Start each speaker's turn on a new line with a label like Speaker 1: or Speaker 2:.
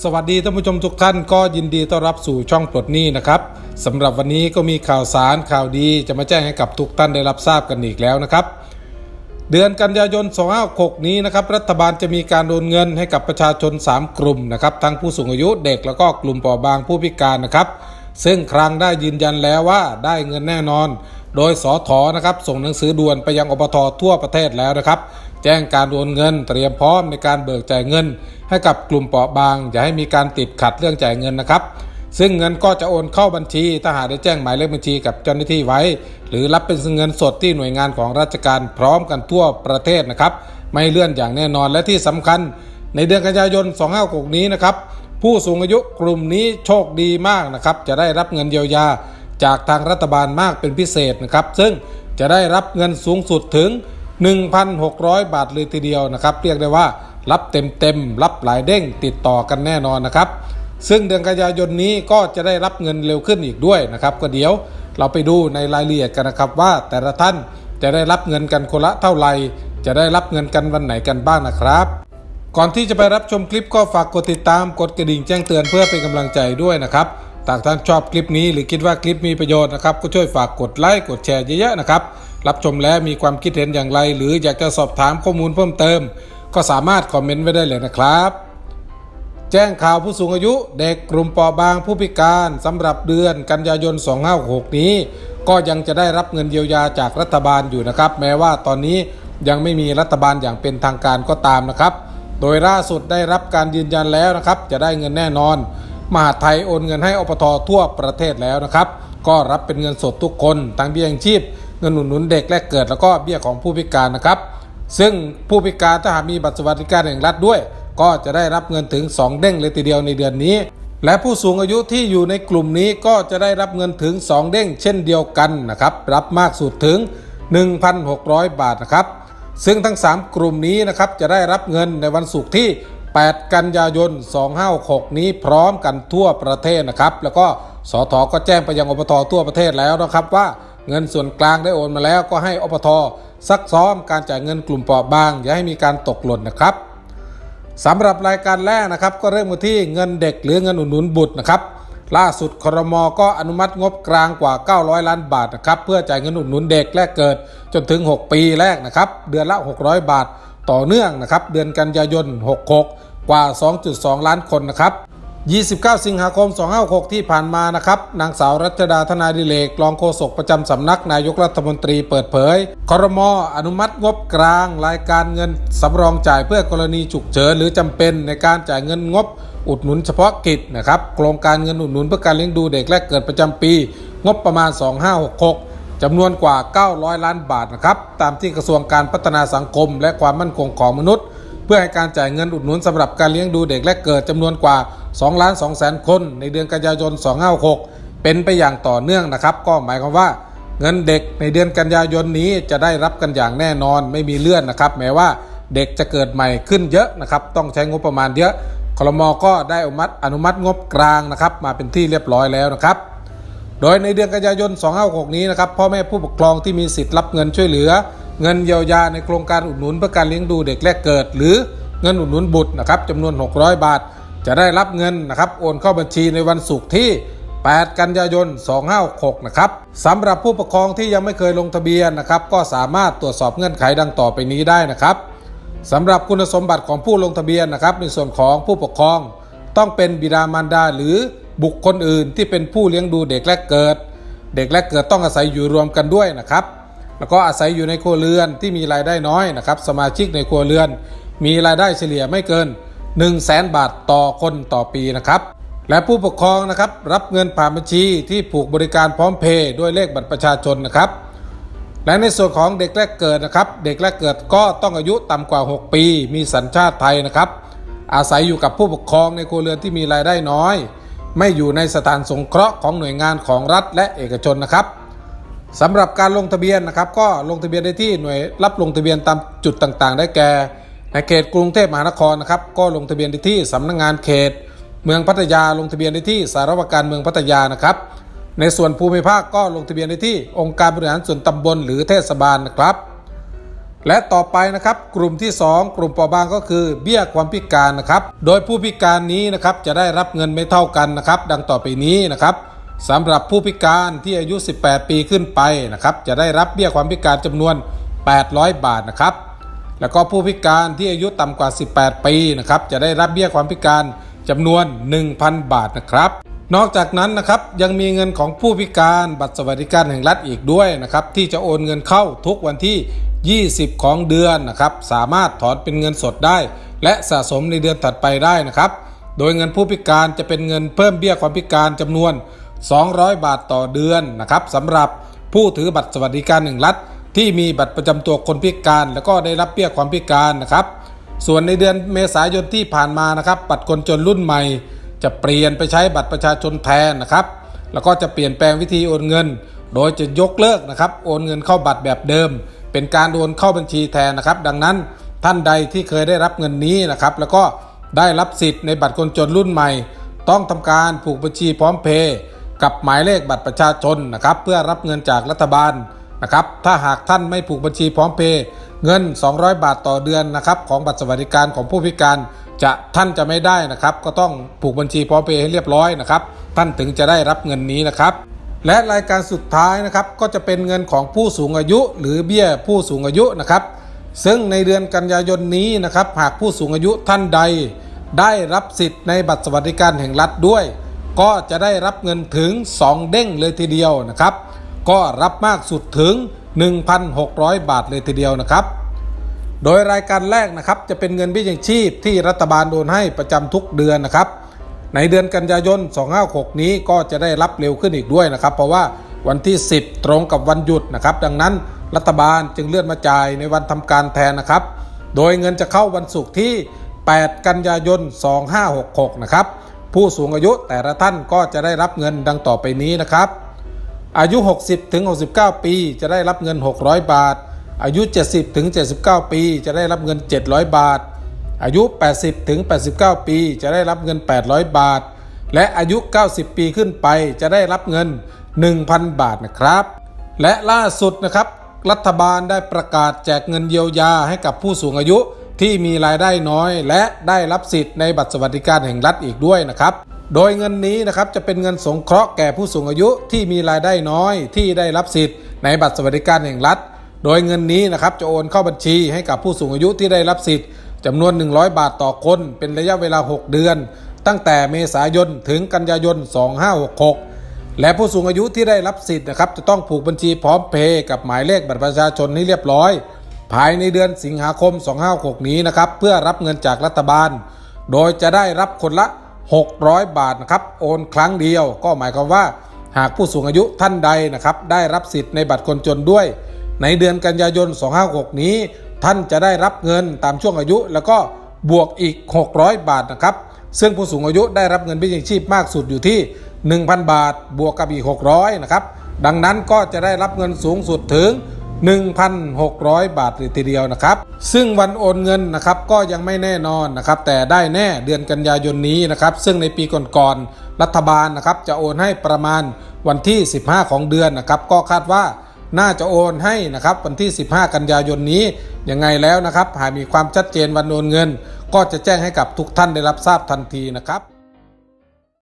Speaker 1: สวัสดีท่านผู้ชมทุกท่านก็ยินดีต้อนรับสู่ช่องปลดหนี้นะครับสำหรับวันนี้ก็มีข่าวสารข่าวดีจะมาแจ้งให้กับทุกท่านได้รับทราบกันอีกแล้วนะครับ เดือนกันยายน 256 นี้นะครับรัฐบาลจะมีการโอนเงินให้กับประชาชน 3 กลุ่มนะครับทั้งผู้สูงอายุเด็กแล้วก็กลุ่มเปราะบางผู้พิการนะครับ ซึ่งครั้งได้ยืนยันแล้วว่าได้เงินแน่นอน โดยสอถอนะครับส่งหนังสือด่วนไปยังอบททั่วประเทศแล้วนะครับ แจ้งการโอนเงิน เตรียมพร้อมในการเบิกจ่ายเงิน ให้กับกลุ่มเปราะบาง อย่าให้มีการติดขัดเรื่องจ่ายเงินนะครับ ซึ่งเงินก็จะโอนเข้าบัญชี ถ้าหากได้แจ้งหมายเลขบัญชีกับเจ้าหน้าที่ไว้ หรือรับเป็นเงินสดที่หน่วยงานของราชการพร้อมกันทั่วประเทศนะครับ ไม่เลื่อนอย่างแน่นอนและที่สำคัญ ในเดือนกันยายน 256 นี้นะครับผู้สูงอายุกลุ่มนี้โชคดีมากนะครับ จะได้รับเงินเยียวยาจากทางรัฐบาลมากเป็นพิเศษนะครับ ซึ่งจะได้รับเงินสูงสุดถึง 1,600 บาทเลยทีเดียวนะครับ เรียกได้ว่ารับเต็มๆรับหลายเด้งติดต่อกันแน่นอนนะครับ ซึ่งเดือนกันยายนนี้ก็จะได้รับเงินเร็วขึ้นอีกด้วยนะครับ ก็เดี๋ยวเราไปดูในรายละเอียดกันนะครับว่าแต่ละท่านจะได้รับเงินกันคนละเท่าไหร่จะได้รับเงินกันวันไหนกันบ้างนะครับก่อนที่จะไปรับชมคลิปก็ฝากกดติดตามกดกระดิ่งแจ้งเตือนเพื่อเป็นกำลังใจด้วยนะครับ หากท่านชอบคลิปนี้หรือคิดว่าคลิปมีประโยชน์นะครับก็ช่วยฝากกดไลค์กดแชร์เยอะๆนะครับ รับชมแล้วมีความคิดเห็นอย่างไร หรืออยากจะสอบถามข้อมูลเพิ่มเติม ก็สามารถคอมเมนต์ไว้ได้เลยนะครับ แจ้งข่าวผู้สูงอายุ เด็กกลุ่มปราะบางผู้พิการสำหรับเดือนกันยายน 2566 นี้ ก็ยังจะได้รับเงินเยียวยาจากรัฐบาลอยู่นะครับ แม้ว่าตอนนี้ยังไม่มีรัฐบาลอย่างเป็นทางการก็ตามนะครับ โดยล่าสุดได้รับการยืนยันแล้วนะครับ จะได้เงินแน่นอน มหาไทยโอนเงินให้อปททั่วประเทศแล้วนะครับ ก็รับเป็นเงินสดทุกคนทั้งเบี้ยยังชีพ เงินหนุนหนุนเด็กแรกเกิด แล้วก็เบี้ยของผู้พิการนะครับ ซึ่งผู้พิการถ้าหากมีบัตรสวัสดิการแห่งรัฐด้วย ก็จะได้รับเงินถึง 2 เด้งเลยทีเดียวในเดือนนี้ และผู้สูงอายุที่อยู่ในกลุ่มนี้ก็จะได้รับเงินถึง 2 เด้ง เช่นเดียวกันนะครับรับมากสุดถึง 1,600 บาทนะครับซึ่งทั้ง 3 กลุ่มนี้นะครับจะได้รับเงินในวันศุกร์ที่ 8 กันยายน 2566 นี้พร้อมกันทั่วประเทศนะครับ แล้วก็สทก็แจ้งไปยังอบททั่วประเทศแล้วนะครับว่าเงินส่วนกลางได้โอนมาแล้วก็ให้อบทซักซ้อมการจ่ายเงินกลุ่มเปราะบาง อย่าให้มีการตกหล่นนะครับสำหรับรายการแรกนะครับก็เริ่มกันที่เงินเด็กหรือเงินอุดหนุนบุตรนะครับล่าสุดครมก็อนุมัติงบกลางกว่า 900 ล้านบาทนะครับเพื่อจ่ายเงินอุดหนุนเด็กแรกเกิดจนถึง 6 ปีแรกนะครับเดือนละ 600 บาท ต่อเนื่องนะครับเดือนกันยายน 66 กว่า 2.2 ล้านคนนะครับ 29 สิงหาคม 256 ที่ผ่านมานะครับ นางสาวรัชดาธนาดิเลกรองโฆษกประจำสำนักนายกรัฐมนตรีเปิดเผย ครมอนุมัติงบกลาง รายการเงินสำรองจ่ายเพื่อกรณีฉุกเฉินหรือจำเป็นในการจ่ายเงินงบอุดหนุนเฉพาะกิจนะครับ โครงการเงินอุดหนุนเพื่อการเลี้ยงดูเด็กแรกเกิดประจำปี งบประมาณ 2566 จำนวนกว่า 900 ล้านบาทนะครับตามที่กระทรวงการพัฒนาสังคม และความมั่นคงของมนุษย์ เพื่อให้การจ่ายเงินอุดหนุนสำหรับการเลี้ยงดูเด็กและเกิดจำนวนกว่า2ล้าน2แสนคน ในเดือนกันยายน 256 เป็นไปอย่างต่อเนื่องนะครับ ก็หมายความว่าเงินเด็กในเดือนกันยายนนี้จะได้รับกันอย่างแน่นอนไม่มีเลื่อนนะครับแม้ว่าเด็กจะเกิดใหม่ขึ้นเยอะนะครับต้องใช้งบประมาณเยอะคลมก็ได้อนุมัติอนุมัติงบกลางนะครับมาเป็นที่เรียบร้อยแล้วนะครับ โดยในเดือนกันยายน 2566 นี้นะครับพ่อแม่ผู้ปกครองที่มีสิทธิ์รับเงินช่วยเหลือ เงินเยียวยาในโครงการอุดหนุนเพื่อการเลี้ยงดูเด็กแรกเกิด หรือเงินอุดหนุนบุตรนะครับจำนวน 600 บาท จะได้รับเงินนะครับโอนเข้าบัญชีในวันศุกร์ที่ 8 กันยายน 2566 นะครับสำหรับผู้ปกครองที่ยังไม่เคยลงทะเบียนนะครับก็สามารถตรวจสอบเงื่อนไขดังต่อไปนี้ได้นะครับสำหรับคุณสมบัติของผู้ลงทะเบียนนะครับในส่วนของผู้ปกครอง ต้องเป็นบิดามารดาหรือ บุคคลอื่นที่เป็นผู้เลี้ยงดูเด็กแรกเกิด เด็กแรกเกิดต้องอาศัยอยู่รวมกันด้วยนะครับ แล้วก็อาศัยอยู่ในครัวเรือนที่มีรายได้น้อยนะครับ สมาชิกในครัวเรือน มีรายได้เฉลี่ยไม่เกิน 1 0 0 0 0แสนบาทต่อคนต่อปีนะครับ และผู้ปกครองนะครับรับเงินผ่านบัญชีที่ผูกบริการพร้อมเพย์ด้วยเลขบัตรประชาชนนะครับ และในส่วนของเด็กแรกเกิดนะครับ เด็กแรกเกิดก็ต้องอายุต่ำกว่า 6 ปี มีสัญชาติไทยนะครับ อาศัยอยู่กับผู้ปกครองในครัวเรือนที่มีรายได้น้อย ไม่อยู่ในสถานสงเคราะห์ของหน่วยงานของรัฐและเอกชนนะครับสำหรับการลงทะเบียนนะครับ ก็ลงทะเบียนได้ที่หน่วยรับลงทะเบียนตามจุดต่างๆ ได้แก่ ในเขตกรุงเทพมหานครนะครับก็ลงทะเบียนได้ที่สำนักงานเขต เมืองพัทยาลงทะเบียนได้ที่สารวการเมืองพัทยานะครับ ในส่วนภูมิภาคก็ลงทะเบียนได้ที่องค์การบริหารส่วนตำบลหรือเทศบาลนะครับ และต่อไปนะครับกลุ่มที่ 2 กลุ่มเปราะบางก็คือเบี้ยความพิการนะครับโดยผู้พิการนี้นะครับจะได้รับเงินไม่เท่ากันนะครับดังต่อไปนี้นะครับสำหรับผู้พิการที่อายุ 18 ปีขึ้นไปนะครับจะได้รับเบี้ยความพิการจำนวน 800 บาทนะครับแล้วก็ผู้พิการที่อายุต่ำกว่า 18 ปีนะครับจะได้รับเบี้ยความพิการจำนวน 1,000 บาทนะครับ นอกจากนั้นนะครับยังมีเงินของผู้พิการบัตรสวัสดิการแห่งรัฐอีกด้วยนะครับที่จะโอนเงินเข้าทุกวันที่ 20 ของเดือนนะครับสามารถถอนเป็นเงินสดได้ และสะสมในเดือนถัดไปได้นะครับ โดยเงินผู้พิการจะเป็นเงินเพิ่มเบี้ยความพิการจำนวน 200 บาทต่อเดือนนะครับสำหรับผู้ถือบัตรสวัสดิการแห่งรัฐ ที่มีบัตรประจำตัวคนพิการ แล้วก็ได้รับเบี้ยความพิการนะครับ ส่วนในเดือนเมษายนที่ผ่านมานะครับ บัตรคนจนรุ่นใหม่ จะเปลี่ยนไปใช้บัตรประชาชนแทนนะครับ แล้วก็จะเปลี่ยนแปลงวิธีโอนเงิน โดยจะยกเลิกนะครับ โอนเงินเข้าบัตรแบบเดิม เป็นการโอนเข้าบัญชีแทนนะครับ ดังนั้นท่านใดที่เคยได้รับเงินนี้นะครับแล้วก็ได้รับสิทธิ์ในบัตรคนจนรุ่นใหม่ ต้องทำการผูกบัญชีพร้อมเพย์กับหมายเลขบัตรประชาชนนะครับเพื่อรับเงินจากรัฐบาลนะครับถ้าหากท่านไม่ผูกบัญชีพร้อมเพย์เงิน 200 บาทต่อเดือนนะครับของบัตรสวัสดิการของผู้พิการจะท่านจะไม่ได้นะครับ ก็ต้องผูกบัญชีพร้อมเพย์ให้เรียบร้อยนะครับ ท่านถึงจะได้รับเงินนี้นะครับ และรายการสุดท้ายนะครับก็จะเป็นเงินของผู้สูงอายุ หรือเบี้ยผู้สูงอายุนะครับ ซึ่งในเดือนกันยายนนี้นะครับหากผู้สูงอายุท่านใด ได้รับสิทธิ์ในบัตรสวัสดิการแห่งรัฐด้วย ก็จะได้รับเงินถึง 2 เด้งเลยทีเดียวนะครับ ก็รับมากสุดถึง 1,600 บาทเลยทีเดียวนะครับ โดยรายการแรกนะครับจะเป็นเงินเบี้ยยังชีพที่รัฐบาลโอนให้ประจำทุกเดือนนะครับ ในเดือนกันยายน 256 นี้ก็จะได้รับเร็วขึ้นอีกด้วยนะครับ เพราะว่าวันที่ 10 ตรงกับวันหยุดนะครับ ดังนั้นรัฐบาลจึงเลื่อนมาจ่ายในวันทำการแทนนะครับ โดยเงินจะเข้าวันศุกร์ที่ 8 กันยายน 2566 นะครับ ผู้สูงอายุแต่ละท่านก็จะได้รับเงินดังต่อไปนี้นะครับ อายุ 60 ถึง 69 ปี จะได้รับเงิน 600 บาท อายุ 70 ถึง 79 ปี จะได้รับเงิน 700 บาท อายุ 80 ถึง 89 ปี จะได้รับเงิน 800 บาท และอายุ 90 ปีขึ้นไปจะได้รับเงิน 1,000 บาทนะครับ และล่าสุดนะครับ รัฐบาลได้ประกาศแจกเงินเยียวยาให้กับผู้สูงอายุที่มีรายได้น้อย และได้รับสิทธิ์ในบัตรสวัสดิการแห่งรัฐอีกด้วยนะครับโดยเงินนี้นะครับจะเป็นเงินสงเคราะห์แก่ผู้สูงอายุที่มีรายได้น้อยที่ได้รับสิทธิ์ในบัตรสวัสดิการแห่งรัฐ โดยเงินนี้นะครับจะโอนเข้าบัญชีให้กับผู้สูงอายุที่ได้รับสิทธิ์ จำนวน 100 บาทต่อคน เป็นระยะเวลา 6 เดือน ตั้งแต่เมษายนถึงกันยายน 2566 และผู้สูงอายุที่ได้รับสิทธิ์นะครับ จะต้องผูกบัญชีพร้อมเพย์กับหมายเลขบัตรประชาชนให้เรียบร้อย ภายในเดือนสิงหาคม 2566 นี้นะครับ เพื่อรับเงินจากรัฐบาล โดยจะได้รับคนละ 600 บาทนะครับโอนครั้งเดียว ก็หมายความว่า หากผู้สูงอายุท่านใดนะครับได้รับสิทธิ์ในบัตรคนจนด้วย ในเดือนกันยายน 256นี้ ท่านจะได้รับเงินตามช่วงอายุ แล้วก็บวกอีก 600 บาทนะครับ ซึ่งผู้สูงอายุได้รับเงินเบี้ยยังชีพมากสุดอยู่ที่ 1,000 บาท บวกกับอีก 600 นะครับ ดังนั้นก็จะได้รับเงินสูงสุดถึง 1,600 บาทเลยทีเดียวนะครับ ซึ่งวันโอนเงินนะครับก็ยังไม่แน่นอนนะครับ แต่ได้แน่เดือนกันยายนนี้นะครับ ซึ่งในปีก่อนๆรัฐบาลนะครับจะโอนให้ประมาณวันที่ 15 ของเดือนนะครับ ก็คาดว่า น่าจะโอนให้นะครับวันที่ 15 กันยายนนี้ยังไงแล้วนะครับ หากมีความชัดเจนวันโอนเงิน ก็จะแจ้งให้กับทุกท่านได้รับทราบทันทีนะครับ